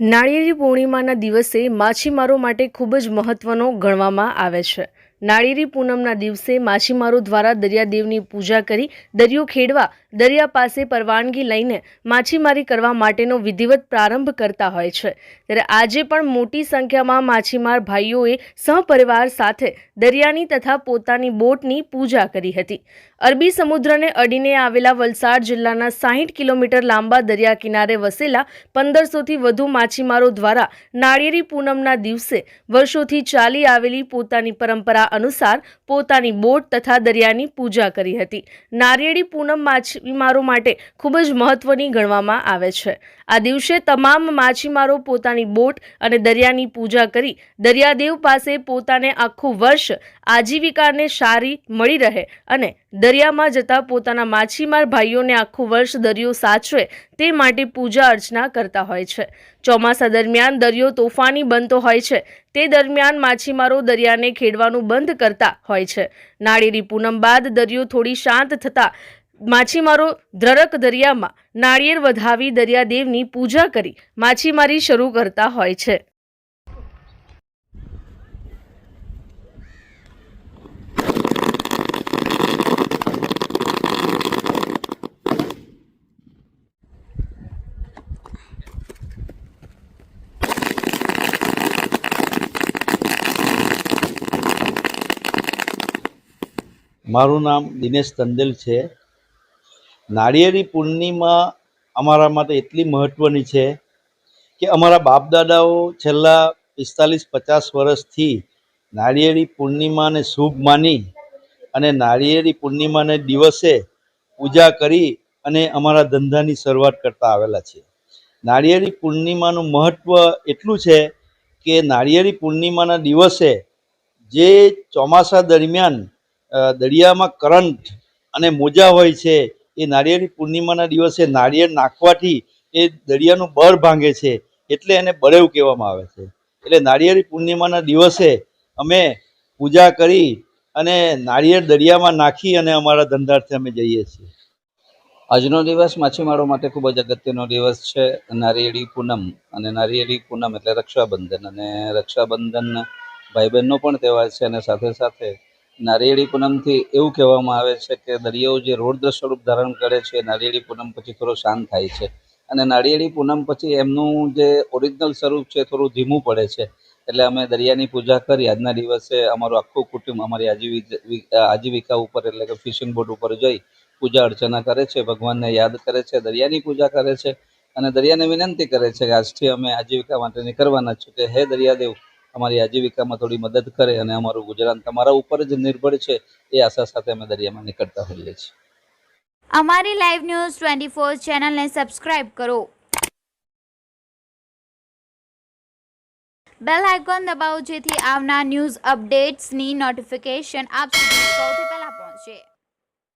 નાળિયેરી પૂર્ણિમાના દિવસે માછીમારો માટે ખૂબ જ મહત્વનો ગણવામાં આવે છે. નાળિયેરી પૂનમના દિવસે માછીમારો દ્વારા દરિયાદેવની પૂજા કરી દરિયો ખેડવા દરિયા પાસે પરવાનગી લઈને માછીમારી કરવા માટેનો વિધિવત પ્રારંભ કરતા હોય છે. ત્યારે આજે પણ મોટી સંખ્યામાં માછીમાર ભાઈઓએ સહપરિવાર સાથે દરિયાની તથા પોતાની બોટની પૂજા કરી હતી. અરબી સમુદ્રને અડીને આવેલા વલસાડ જિલ્લાના સાહીઠ કિલોમીટર લાંબા દરિયા કિનારે વસેલા પંદરસોથી વધુ માછીમારો દ્વારા નાળિયેરી પૂનમના દિવસે વર્ષોથી ચાલી આવેલી પોતાની પરંપરા અનુસાર પોતાની બોટ તથા દરિયાની પૂજા કરી હતી. નારિયેળી પૂનમ માછીમારો માટે ખૂબ જ મહત્વની ગણવામાં આવે છે. આ દિવસે તમામ માછીમારો પોતાની બોટ અને દરિયાની પૂજા કરી દરિયાદેવ પાસે પોતાને આખું વર્ષ આજીવિકાને સારી મળી રહે અને દરિયામાં જતા પોતાના માછીમાર ભાઈઓને આખું વર્ષ દરિયો સાચવે તે માટે પૂજા અર્ચના કરતા હોય છે. ચોમાસા દરમિયાન દરિયો તોફાની બનતો હોય છે. તે દરમિયાન માછીમારો દરિયાને ખેડવાનું બંધ કરતા હોય છે. નાળિયેરી પૂનમ બાદ દરિયો થોડી શાંત થતા માછીમારો દ્રરક દરિયામાં નાળિયેર વધાવી દરિયાદેવની પૂજા કરી માછીમારી શરૂ કરતા હોય છે. મારું નામ દિનેશ તંદેલ છે. નાળિયેરી પૂર્ણિમા અમારા માટે એટલી મહત્ત્વની છે કે અમારા બાપ દાદાઓ છેલ્લા પિસ્તાલીસ પચાસ વર્ષથી નાળિયેરી પૂર્ણિમાને શુભ માની અને નાળિયેરી પૂર્ણિમાને દિવસે પૂજા કરી અને અમારા ધંધાની શરૂઆત કરતા આવેલા છે. નાળિયેરી પૂર્ણિમાનું મહત્ત્વ એટલું છે કે નાળિયેરી પૂર્ણિમાના દિવસે જે ચોમાસા દરમિયાન દરિયામાં કરંટ અને મોજા હોય છે, એ નાળિયેરી પૂર્ણિમાના દિવસે નાળિયેર નાખવાથી એ દરિયાનું બળ ભાંગે છે, એટલે એને બળેવ કહેવામાં આવે છે. એટલે નાળિયેરી પૂર્ણિમાના દિવસે અમે પૂજા કરી અને નાળિયેર દરિયામાં નાખી અને અમારા ધંધાર્થે અમે જઈએ છીએ. આજનો દિવસ માછીમારો માટે ખૂબ જ અગત્યનો દિવસ છે. નારિયેળી પૂનમ અને નારિયેળી પૂનમ એટલે રક્ષાબંધન અને રક્ષાબંધન ભાઈ બહેનનો પણ તહેવાર છે અને સાથે સાથે નારિયેળી પૂનમથી એવું કહેવામાં આવે છે કે દરિયો જે રૌદ્ર સ્વરૂપ ધારણ કરે છે, નારિયેળી પૂનમ પછી થોડો શાંત થાય છે. અને નારિયેળી પૂનમ પછી એમનું જે ઓરિજિનલ સ્વરૂપ છે થોડું ધીમું પડે છે. એટલે અમે દરિયાની પૂજા કરી. આજના દિવસે અમારું આખું કુટુંબ અમારી આજીવિકા આજીવિકા ઉપર એટલે કે ફિશિંગ બોટ ઉપર જઈ પૂજા અર્ચના કરે છે. ભગવાનને યાદ કરે છે. દરિયાની પૂજા કરે છે. અને દરિયાને વિનંતી કરે છે કે આજથી અમે આજીવિકા માટેની કરવાના છું કે હે દરિયાદેવ અમારી આજીવિકામાં થોડી મદદ કરે અને અમારું ગુજરાન તમારા ઉપર જ નિર્ભર છે, એ આશા સાથે અમે દરિયામાં નીકળતા હોઈએ છીએ. અમારી લાઈવ ન્યૂઝ ટ્વેન્ટી ફોર ચેનલને સબસ્ક્રાઇબ કરો. બેલ આઇકોન દબાવો જેથી આવનાર ન્યૂઝ અપડેટ્સની નોટિફિકેશન આપ સુધી સૌથી પહેલા પહોંચે.